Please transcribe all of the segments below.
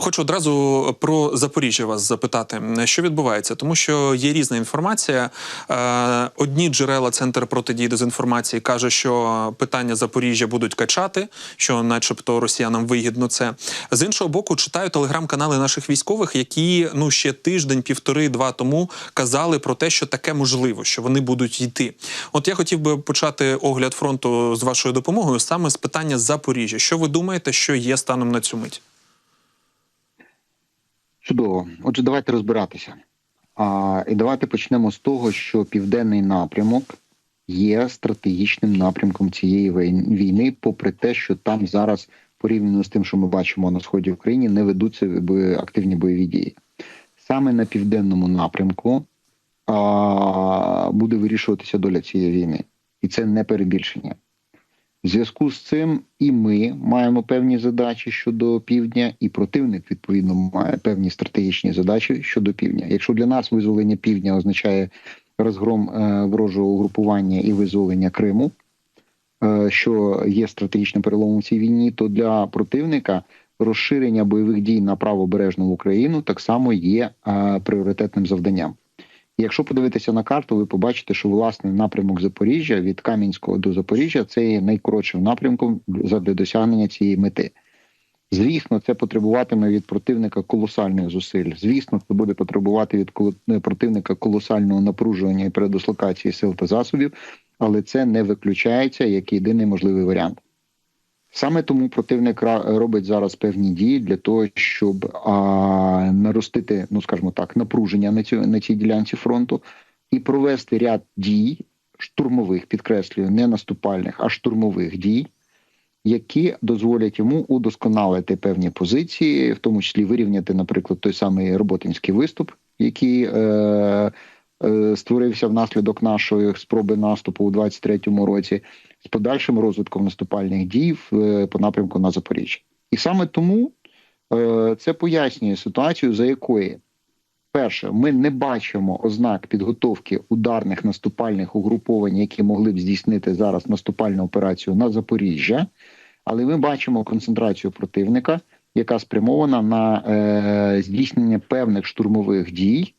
Хочу одразу про Запоріжжя вас запитати, що відбувається, тому що є різна інформація. Е, Одні джерела Центр протидії дезінформації каже, що питання Запоріжжя будуть качати, що, начебто, росіянам вигідно це. З іншого боку, читаю телеграм-канали наших військових, які ну ще тиждень, півтори-два тому казали про те, що таке можливо, що вони будуть йти. От я хотів би почати огляд фронту з вашою допомогою саме з питання Запоріжжя. Що ви думаєте, що є станом на цю мить? Чудово. Отже, давайте розбиратися. А, І давайте почнемо з того, що південний напрямок є стратегічним напрямком цієї війни, попри те, що там зараз, порівняно з тим, що ми бачимо на сході України, не ведуться активні бойові дії. Саме на південному напрямку а, буде вирішуватися доля цієї війни, і це не перебільшення. В зв'язку з цим і ми маємо певні задачі щодо півдня, і противник відповідно має певні стратегічні задачі щодо півдня. Якщо для нас визволення півдня означає розгром е, ворожого угрупування і визволення Криму, е, що є стратегічним переломом в цій війні, то для противника розширення бойових дій на правобережну Україну так само є е, пріоритетним завданням. Якщо подивитися на карту, ви побачите, що власне напрямок Запоріжжя від Кам'янського до Запоріжжя це є найкоротшим напрямком для досягнення цієї мети. Звісно, це потребуватиме від противника колосальних зусиль. Звісно, це буде потребувати від коло- противника колосального напружування і передислокації сил та засобів, але це не виключається як єдиний можливий варіант. Саме тому противник робить зараз певні дії для того, щоб а, наростити, ну скажімо так, напруження на цю на цій ділянці фронту і провести ряд дій штурмових, підкреслюю, не наступальних, а штурмових дій, які дозволять йому удосконалити певні позиції, в тому числі вирівняти, наприклад, той самий роботинський виступ, який е, створився внаслідок нашої спроби наступу у 23-му році, з подальшим розвитком наступальних дій е, по напрямку на Запоріжжя. І саме тому е, це пояснює ситуацію, за якої перше, ми не бачимо ознак підготовки ударних наступальних угруповань, які могли б здійснити зараз наступальну операцію на Запоріжжя, але ми бачимо концентрацію противника, яка спрямована на е, здійснення певних штурмових дій.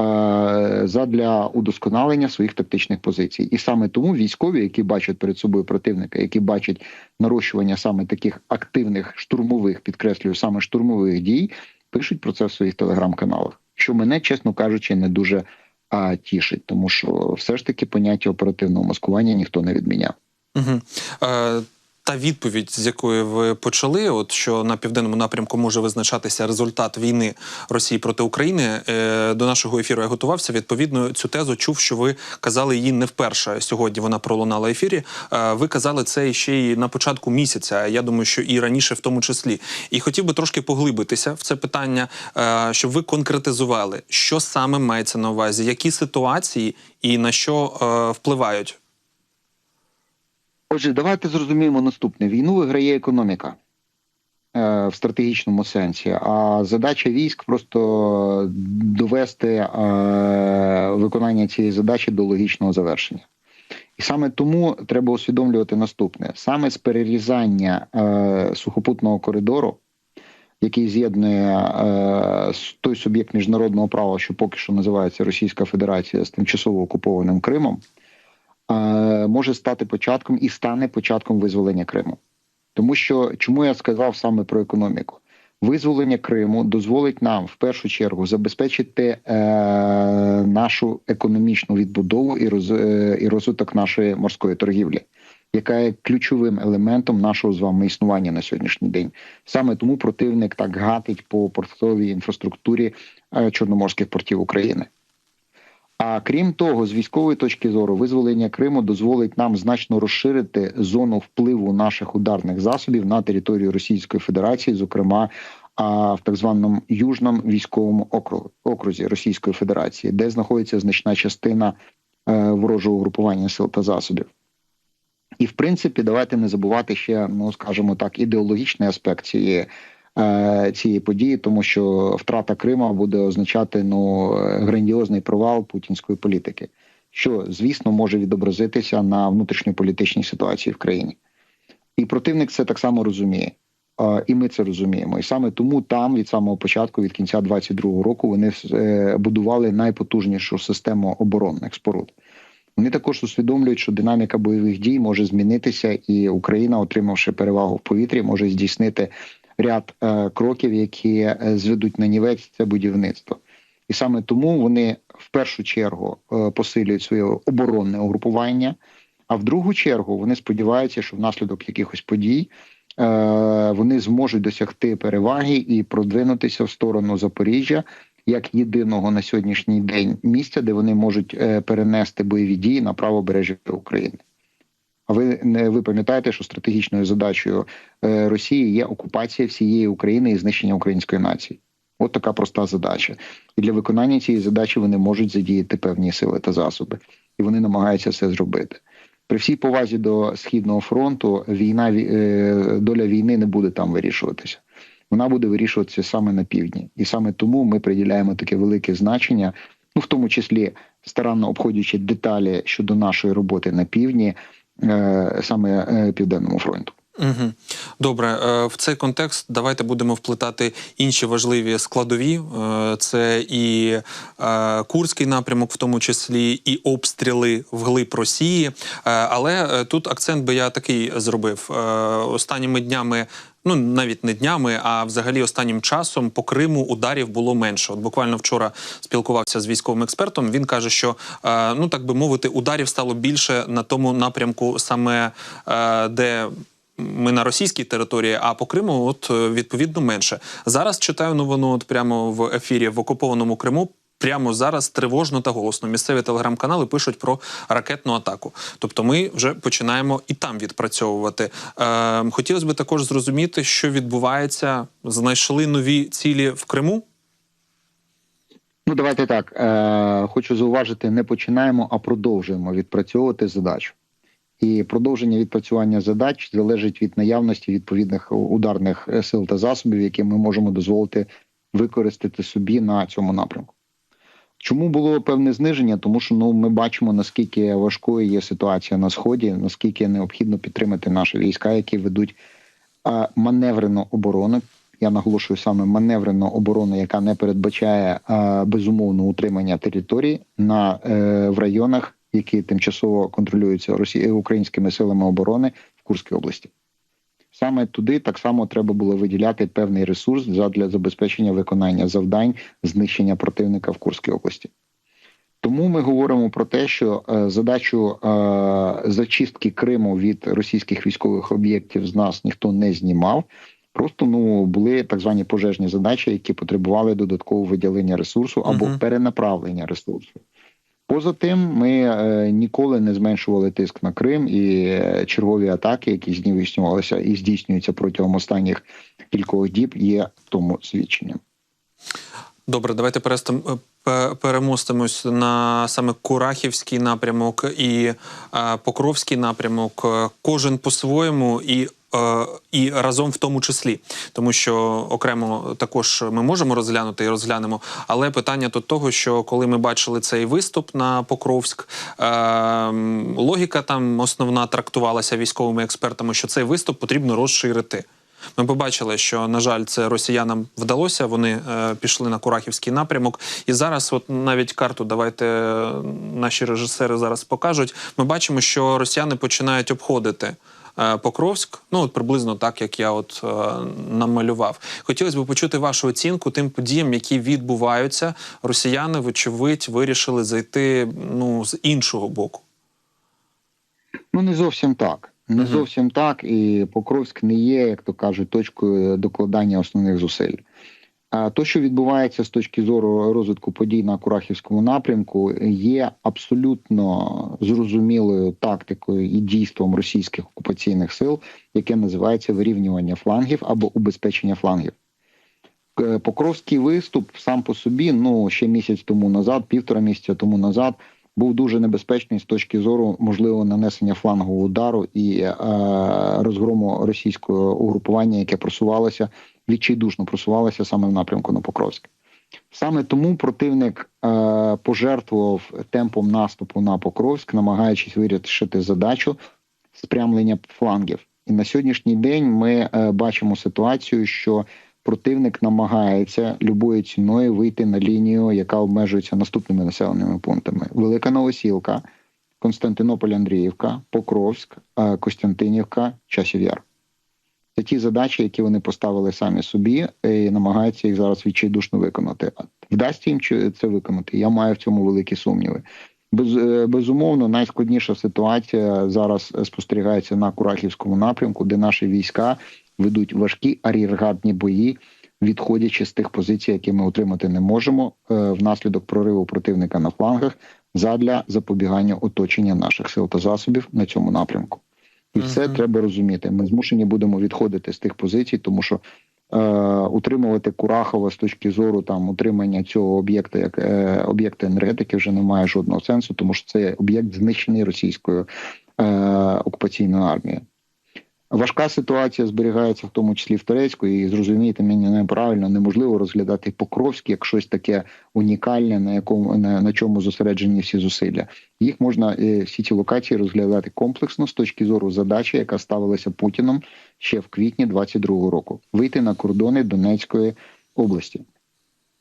Е, Задля удосконалення своїх тактичних позицій, і саме тому військові, які бачать перед собою противника, які бачать нарощування саме таких активних штурмових, підкреслюю, саме штурмових дій, пишуть про це в своїх телеграм-каналах. Що мене, чесно кажучи, не дуже а, тішить, тому що все ж таки поняття оперативного маскування ніхто не відміняв. Угу. Та відповідь, з якої ви почали, от що на південному напрямку може визначатися результат війни Росії проти України. Е, до нашого ефіру я готувався. Відповідно, цю тезу чув, що ви казали її не вперше. Сьогодні вона пролунала ефірі. Е, ви казали це ще й на початку місяця. Я думаю, що і раніше, в тому числі. І хотів би трошки поглибитися в це питання, е, щоб ви конкретизували, що саме мається на увазі, які ситуації і на що впливають. Отже, давайте зрозуміємо наступне: війну виграє економіка е, в стратегічному сенсі. А задача військ просто довести е, виконання цієї задачі до логічного завершення. І саме тому треба усвідомлювати наступне: саме з перерізання е, сухопутного коридору, який з'єднує е, той суб'єкт міжнародного права, що поки що називається Російська Федерація з тимчасово окупованим Кримом, може стати початком і стане початком визволення Криму. Тому що чому я сказав саме про економіку? Визволення Криму дозволить нам в першу чергу забезпечити е, нашу економічну відбудову і, роз, е, і розвиток нашої морської торгівлі, яка є ключовим елементом нашого з вами існування на сьогоднішній день. Саме тому противник так гатить по портовій інфраструктурі е, чорноморських портів України. А крім того, з військової точки зору, визволення Криму дозволить нам значно розширити зону впливу наших ударних засобів на територію Російської Федерації, зокрема а, в так званому южному військовому окрузі Російської Федерації, де знаходиться значна частина е, ворожого угрупування сил та засобів. І в принципі, давайте не забувати ще, ну скажімо так, ідеологічний аспект цієї. Е, Цієї події, тому що втрата Крима буде означати ну грандіозний провал путінської політики, що звісно може відобразитися на внутрішньополітичній ситуації в країні, і противник це так само розуміє. Е, І ми це розуміємо. І саме тому там від самого початку, від кінця 22-го року, вони е, будували найпотужнішу систему оборонних споруд. Вони також усвідомлюють, що динаміка бойових дій може змінитися, і Україна, отримавши перевагу в повітрі, може здійснити ряд е, кроків, які е, зведуть на нівець це будівництво. І саме тому вони в першу чергу е, посилюють своє оборонне угрупування. А в другу чергу вони сподіваються, що внаслідок якихось подій е, вони зможуть досягти переваги і продвинутися в сторону Запоріжжя як єдиного на сьогоднішній день місця, де вони можуть е, перенести бойові дії на правобережжя України. А ви не ви пам'ятаєте, що стратегічною задачею е, Росії є окупація всієї України і знищення української нації? От така проста задача. І для виконання цієї задачі вони можуть задіяти певні сили та засоби, і вони намагаються це зробити. При всій повазі до східного фронту війна е, доля війни не буде там вирішуватися. Вона буде вирішуватися саме на півдні, і саме тому ми приділяємо таке велике значення, ну в тому числі старанно обходячи деталі щодо нашої роботи на півдні, е, саме е, південному фронту. Угу. Добре, Е, в цей контекст давайте будемо вплетати інші важливі складові. Це і Курський напрямок, в тому числі, і обстріли вглиб Росії. Але тут акцент би я такий зробив останніми днями. Ну, навіть не днями, а взагалі останнім часом по Криму ударів було менше. От буквально вчора спілкувався з військовим експертом. Він каже, що е, ну так би мовити, ударів стало більше на тому напрямку, саме е, де ми на російській території, а по Криму, от е, відповідно менше. Зараз читаю новину от прямо в ефірі в окупованому Криму. Прямо зараз тривожно та голосно. Місцеві телеграм-канали пишуть про ракетну атаку. Тобто, ми вже починаємо і там відпрацьовувати. Е, хотілося б також зрозуміти, що відбувається. Знайшли нові цілі в Криму. Ну, давайте так. Е, Хочу зауважити, не починаємо, а продовжуємо відпрацьовувати задачу. І продовження відпрацювання задач залежить від наявності відповідних ударних е, сил та засобів, які ми можемо дозволити використати собі на цьому напрямку. Чому було певне зниження? Тому що ну ми бачимо наскільки важкою є ситуація на сході, наскільки необхідно підтримати наші війська, які ведуть маневрену оборону. Я наголошую саме маневрену оборону, яка не передбачає безумовно утримання території на е, в районах, які тимчасово контролюються Росі... українськими силами оборони в Курській області. Саме туди так само треба було виділяти певний ресурс для забезпечення виконання завдань знищення противника в Курській області. Тому ми говоримо про те, що е, задачу е, зачистки Криму від російських військових об'єктів з нас ніхто не знімав. Просто ну були так звані пожежні задачі, які потребували додаткового виділення ресурсу або Мгм. перенаправлення ресурсу. Поза тим, ми е, ніколи не зменшували тиск на Крим і е, чергові атаки, які здійснювалися і здійснюються протягом останніх кількох діб, є тому свідченням. Добре, давайте е, перемостимось на саме Курахівський напрямок і Покровський напрямок. Кожен по-своєму і. Е, І разом в тому числі, тому що окремо також ми можемо розглянути і розглянемо. Але питання тут того, що коли ми бачили цей виступ на Покровськ, е, логіка там основна трактувалася військовими експертами, що цей виступ потрібно розширити. Ми побачили, що на жаль, це росіянам вдалося. Вони е, пішли на Курахівський напрямок, і зараз, от навіть карту, давайте е, наші режисери зараз покажуть. Ми бачимо, що росіяни починають обходити. Е, Покровськ, ну от приблизно так, як я от е, намалював. Хотілося б почути вашу оцінку тим подіям, які відбуваються. Росіяни, вочевидь, вирішили зайти ну з іншого боку. Ну не зовсім так. Не зовсім так, і Покровськ не є, як то кажуть, точкою докладання основних зусиль. То, що відбувається з точки зору розвитку подій на Курахівському напрямку, є абсолютно зрозумілою тактикою і дійством російських окупаційних сил, яке називається вирівнювання флангів або убезпечення флангів. Покровський виступ сам по собі, ну ще місяць тому назад, півтора місяця тому назад, був дуже небезпечний з точки зору можливого нанесення флангового удару і е, розгрому російського угрупування, яке просувалося відчайдушно просувалося саме в напрямку на Покровськ. Саме тому противник е, пожертвував темпом наступу на Покровськ, намагаючись вирішити задачу спрямлення флангів. І на сьогоднішній день ми е, бачимо ситуацію, що противник намагається любою ціною вийти на лінію, яка обмежується наступними населеними пунктами: Велика Новосілка, Константинополь, Андріївка, Покровськ, е, Костянтинівка, Часів Яр. Це ті задачі, які вони поставили самі собі, і намагаються їх зараз відчайдушно виконати. Вдасться їм це виконати? Я маю в цьому великі сумніви. Без, е, безумовно, найскладніша ситуація зараз е, спостерігається на Курахівському напрямку, де наші війська ведуть важкі ар'єргатні бої, відходячи з тих позицій, які ми отримати не можемо е, внаслідок прориву противника на флангах задля запобігання оточення наших сил та засобів на цьому напрямку. І все -huh. треба розуміти. Ми змушені будемо відходити з тих позицій, тому що е, утримувати Курахова з точки зору там утримання цього об'єкта як е, об'єкта енергетики вже не має жодного сенсу, тому що це об'єкт знищений російською е, окупаційною армією. Важка ситуація зберігається в тому числі в Турецьку, і зрозумійте мене неправильно, неможливо розглядати Покровськ як щось таке унікальне, на якому на, на чому зосереджені всі зусилля. Їх можна е, всі ці локації розглядати комплексно з точки зору задачі, яка ставилася Путіном ще в квітні 22-го року, вийти на кордони Донецької області.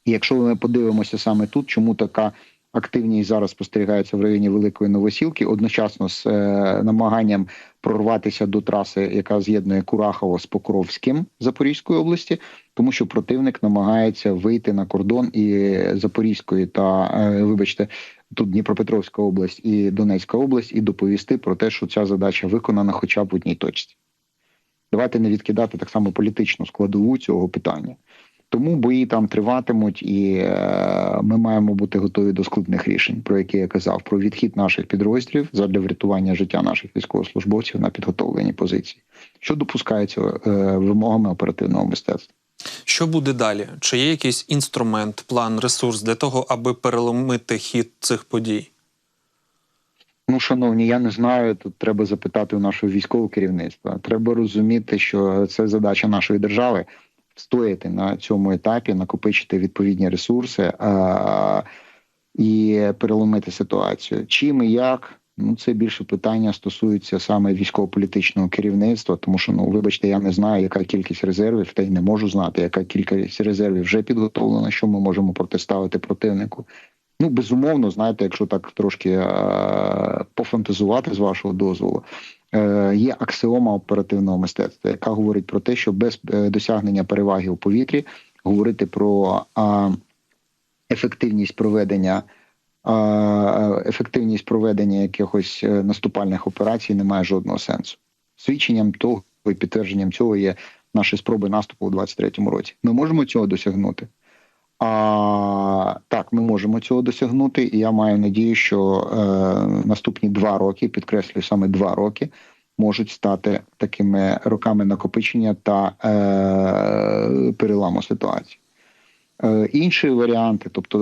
І якщо ми подивимося саме тут, чому така активність зараз спостерігається в районі Великої Новосілки, одночасно з е, намаганням прорватися до траси, яка з'єднує Курахово з Покровським Запорізької області, тому що противник намагається вийти на кордон і Запорізької та е, вибачте. Тут Дніпропетровська область і Донецька область, і доповісти про те, що ця задача виконана хоча б в одній точці. Давайте не відкидати так само політичну складову цього питання. Тому бої там триватимуть, і е, ми маємо бути готові до складних рішень, про які я казав, про відхід наших підрозділів задля врятування життя наших військовослужбовців на підготовлені позиції, що допускається е, вимогами оперативного мистецтва. Що буде далі? Чи є якийсь інструмент, план, ресурс для того, аби переломити хід цих подій? Ну, шановні, я не знаю. Тут треба запитати у нашого військового керівництва. Треба розуміти, що це задача нашої держави встояти на цьому етапі, накопичити відповідні ресурси а, і переломити ситуацію. Чим і як? Ну, це більше питання стосується саме військово-політичного керівництва, тому що ну, вибачте, я не знаю, яка кількість резервів, та й не можу знати, яка кількість резервів вже підготовлена, що ми можемо протиставити противнику. Ну, безумовно, знаєте, якщо так трошки е- пофантазувати з вашого дозволу, є аксіома оперативного мистецтва, яка говорить про те, що без е, досягнення переваги у повітрі говорити про е- ефективність проведення. е, Ефективність проведення якихось е, наступальних операцій не має жодного сенсу. Свідченням того і підтвердженням цього є наші спроби наступу у 23-му році. Ми можемо цього досягнути. А, так, ми можемо цього досягнути, і я маю надію, що е, наступні два роки, підкреслюю саме два роки, можуть стати такими роками накопичення та е, переламу ситуації. Е, інші варіанти, тобто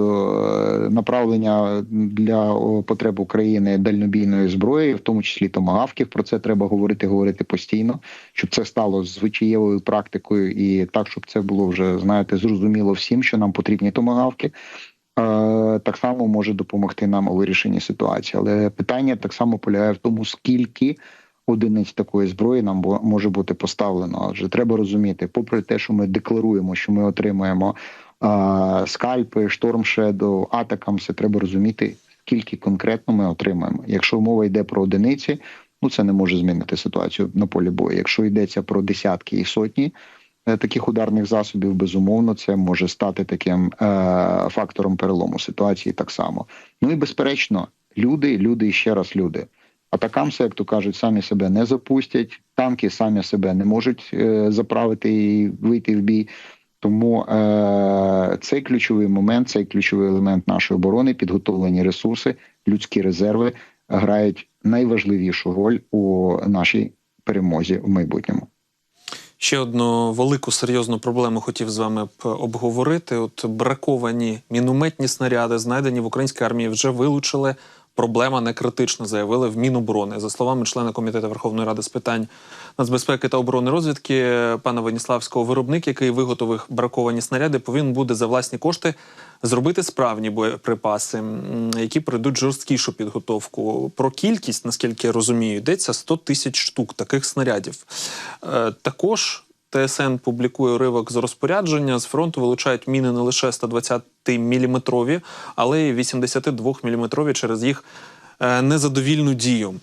е, направлення для потреб України дальнобійної зброї, в тому числі томагавків, про це треба говорити, говорити постійно, щоб це стало звичаєвою практикою, і так, щоб це було вже знаєте, зрозуміло всім, що нам потрібні томагавки. Е, Так само може допомогти нам у вирішенні ситуації, але питання так само полягає в тому, скільки одиниць такої зброї нам може бути поставлено. Адже треба розуміти, попри те, що ми декларуємо, що ми отримаємо скальпи, Storm Shadow, атакам, все треба розуміти, скільки конкретно ми отримаємо. Якщо мова йде про одиниці, ну це не може змінити ситуацію на полі бою. Якщо йдеться про десятки і сотні е, таких ударних засобів, безумовно, це може стати таким е, фактором перелому ситуації так само. Ну і безперечно, люди, люди і ще раз люди. Атакамси, як то кажуть, самі себе не запустять. Танки самі себе не можуть е, заправити і вийти в бій. Тому е, цей ключовий момент, цей ключовий елемент нашої оборони, підготовлені ресурси, людські резерви грають найважливішу роль у нашій перемозі в майбутньому. Ще одну велику серйозну проблему хотів з вами обговорити. От браковані мінометні снаряди, знайдені в українській армії, вже вилучили проблема не критична, заявили в Міноборони. За словами члена комітету Верховної Ради з питань нацбезпеки та оборони розвідки пана Веніславського, виробник, який виготовив браковані снаряди, повинен буде за власні кошти зробити справні боєприпаси, які пройдуть жорсткішу підготовку. Про кількість, наскільки я розумію, йдеться 100 тисяч штук таких снарядів. Е, Також ТСН публікує уривок з розпорядження. З фронту вилучають міни не лише 120-мм, але й 82-мм через їх е, незадовільну дію.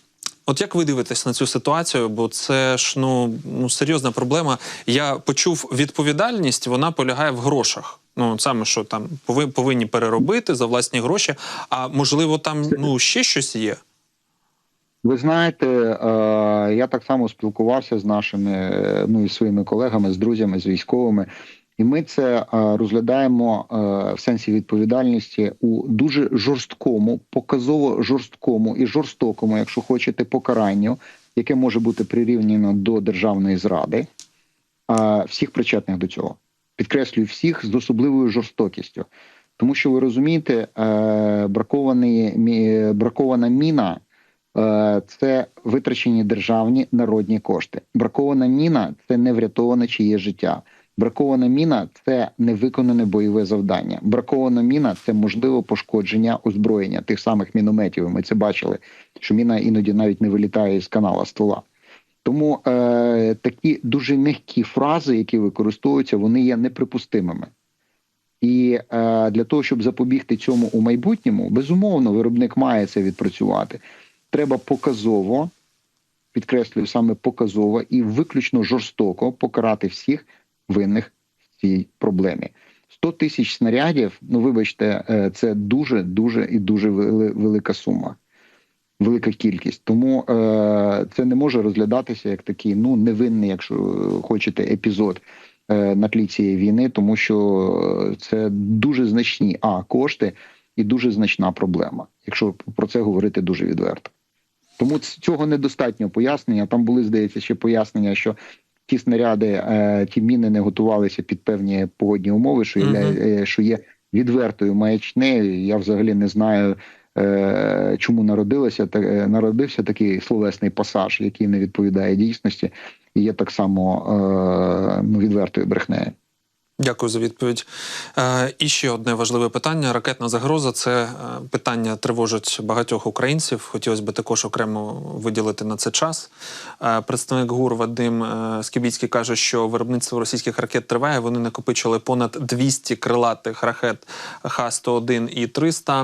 От як ви дивитесь на цю ситуацію? Бо це ж ну, ну серйозна проблема. Я почув відповідальність, вона полягає в грошах. Ну саме що там пови- повинні переробити за власні гроші. А можливо, там ну ще щось є. Ви знаєте, е, я так само спілкувався з нашими е, ну і своїми колегами, з друзями, з військовими, і ми це е, розглядаємо в сенсі відповідальності у дуже жорсткому, показово жорсткому і жорстокому, якщо хочете, покаранню, яке може бути прирівняно до державної зради, всіх причетних до цього. Підкреслюю всіх з особливою жорстокістю. Тому що ви розумієте, бракований, бракована міна це витрачені державні народні кошти. Бракована міна це не врятоване чиє життя. Бракована міна це невиконане бойове завдання. Бракована міна це можливо пошкодження озброєння тих самих мінометів. Ми це бачили, що міна іноді навіть не вилітає із канала ствола. Тому е, такі дуже м'які фрази, які використовуються, вони є неприпустимими. І е, для того, щоб запобігти цьому у майбутньому, безумовно, виробник має це відпрацювати треба показово, підкреслюю саме показово і виключно жорстоко покарати всіх винних в цій проблемі. 100 тисяч снарядів, ну вибачте, е, це дуже дуже і дуже велика сума, велика кількість. Тому е, це не може розглядатися як такий ну невинний, якщо хочете, епізод е, на тлі цієї війни, тому що це дуже значні а кошти і дуже значна проблема, якщо про це говорити дуже відверто. Тому цього недостатньо пояснення. Там були, здається, ще пояснення, що ті снаряди, е, ті міни не готувалися під певні погодні умови, що, є, е, що є відвертою маячнею. Я взагалі не знаю, е, чому народилося народився такий словесний пасаж, який не відповідає дійсності, і є так само ну, відвертою брехнею. Дякую за відповідь. Е, і ще одне важливе питання: ракетна загроза це е, питання тривожить багатьох українців. Хотілося б також окремо виділити на це час. Е, представник ГУР Вадим е, Скібіцький каже, що виробництво російських ракет триває. Вони накопичили понад 200 крилатих ракет Х-101 і 300.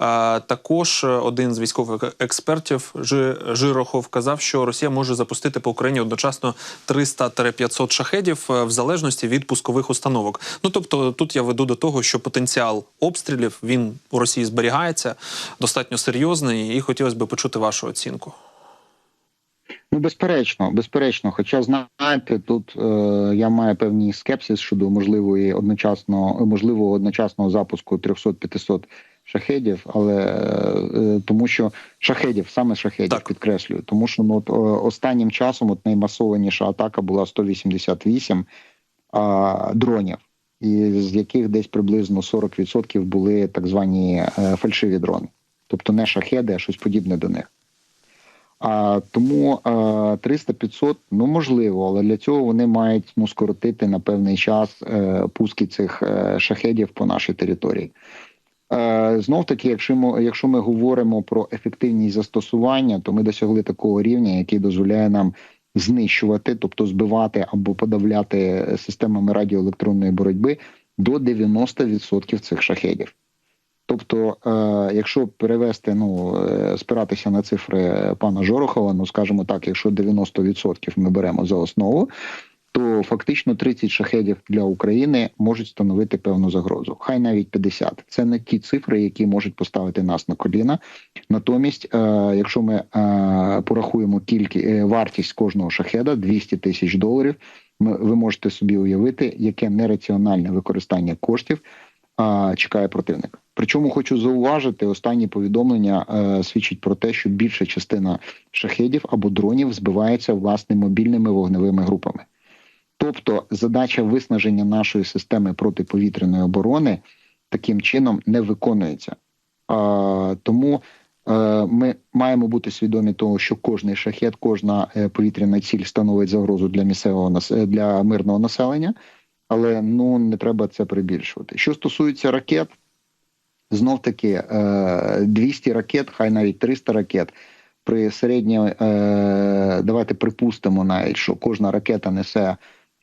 Е, також один з військових експертів Жи- Жирохов казав, що Росія може запустити по Україні одночасно 300-500 шахедів е, в залежності від пускових установок. Ну тобто, тут я веду до того, що потенціал обстрілів він у Росії зберігається достатньо серйозний, і хотілося б почути вашу оцінку. Ну, безперечно, безперечно. Хоча знаєте, тут е, я маю певний скепсис щодо можливої одночасно можливого одночасного запуску 300-500 шахедів, але е, тому що шахедів, саме шахедів, Так. підкреслюю, тому що ну, от, останнім часом от наймасованіша атака була 188 а, дронів, з яких десь приблизно 40% були так звані е, фальшиві дрони, тобто не шахеди, а щось подібне до них. А тому е, 300-500, ну можливо, але для цього вони мають ну скоротити на певний час е, пуски цих е, шахедів по нашій території. Е, знов таки, якщо ми, якщо ми говоримо про ефективність застосування, то ми досягли такого рівня, який дозволяє нам знищувати, тобто збивати або подавляти системами радіоелектронної боротьби до 90% цих шахедів. Тобто, е, якщо перевести, ну е, спиратися на цифри пана Жорохова, ну скажімо так, якщо 90% ми беремо за основу, то фактично 30 шахедів для України можуть становити певну загрозу. Хай навіть 50. Це не ті цифри, які можуть поставити нас на коліна. Натомість, е, якщо ми е, порахуємо кількі е, вартість кожного шахеда 200 тисяч доларів, ми, ви можете собі уявити, яке нераціональне використання коштів чекає противник. Причому хочу зауважити, останні повідомлення е, свідчать про те, що більша частина шахедів або дронів збивається власне мобільними вогневими групами. Тобто задача виснаження нашої системи протиповітряної оборони таким чином не виконується. А, тому Е, Ми маємо бути свідомі того, що кожний шахет, кожна е, повітряна ціль становить загрозу для місцевого е, для мирного населення, але ну не треба це перебільшувати. Що стосується ракет, знов таки е, 200 ракет, хай навіть 300 ракет. При середньо, е, давайте припустимо навіть, що кожна ракета несе.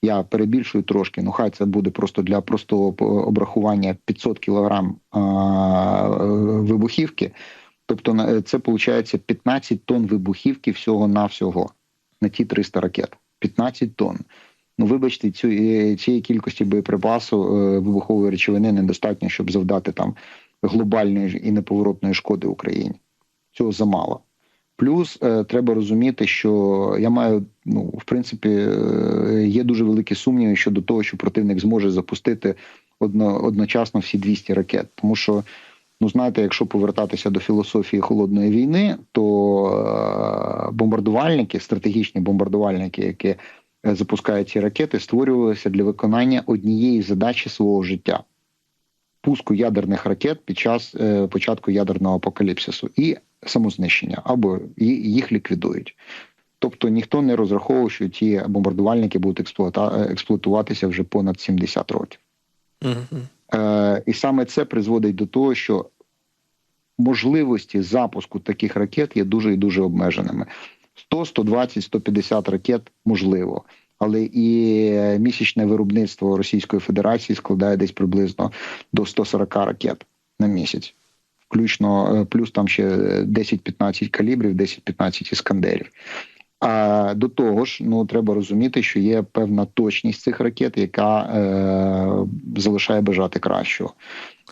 Я перебільшую трошки, ну хай це буде просто для простого обрахування 500 кілограм е, вибухівки. Тобто це виходить 15 тонн вибухівки всього на всього на ті 300 ракет. 15 тонн. Ну, вибачте, цю, е, цієї кількості боєприпасу е, вибухової речовини недостатньо, щоб завдати там глобальної і неповоротної шкоди Україні. Цього замало. Плюс е, треба розуміти, що я маю, ну, в принципі, е, є дуже великі сумніви щодо того, що противник зможе запустити одно, одночасно всі 200 ракет. Тому що, ну знаєте, якщо повертатися до філософії холодної війни, то е, бомбардувальники, стратегічні бомбардувальники, які е, запускають ці ракети, створювалися для виконання однієї задачі свого життя. Пуску ядерних ракет під час початку ядерного апокаліпсису і самознищення або їх ліквідують. Тобто ніхто не розраховував, що ці бомбардувальники будуть експлуата... експлуатуватися вже понад 70 років. Мгм. Е, і саме це призводить до того, що можливості запуску таких ракет є дуже і дуже обмеженими. 100, 120, 150 ракет можливо. Але і місячне виробництво Російської Федерації складає десь приблизно до 140 ракет на місяць, включно е, плюс там ще 10-15 калібрів, 10-15 іскандерів. А до того ж, ну треба розуміти, що є певна точність цих ракет, яка е, залишає бажати кращого.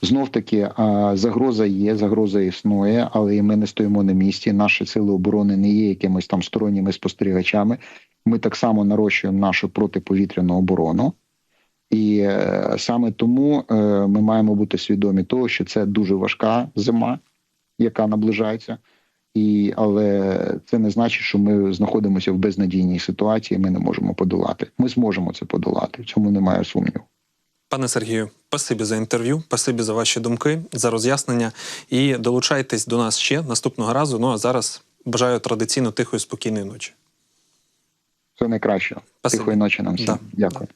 Знов таки е, загроза є, загроза існує, але і ми не стоїмо на місці. Наші сили оборони не є якимись там сторонніми спостерігачами. Ми так само нарощуємо нашу протиповітряну оборону. І е, саме тому е, ми маємо бути свідомі того, що це дуже важка зима, яка наближається. І, але це не значить, що ми знаходимося в безнадійній ситуації. Ми не можемо подолати. Ми зможемо це подолати. В цьому немає сумніву. Пане Сергію, спасибі за інтерв'ю, спасибі за ваші думки, за роз'яснення. І долучайтесь до нас ще наступного разу. Ну а зараз бажаю традиційно тихої, спокійної ночі. Все найкраще. Спасибі. Тихої ночі нам всім. Да. Дякую.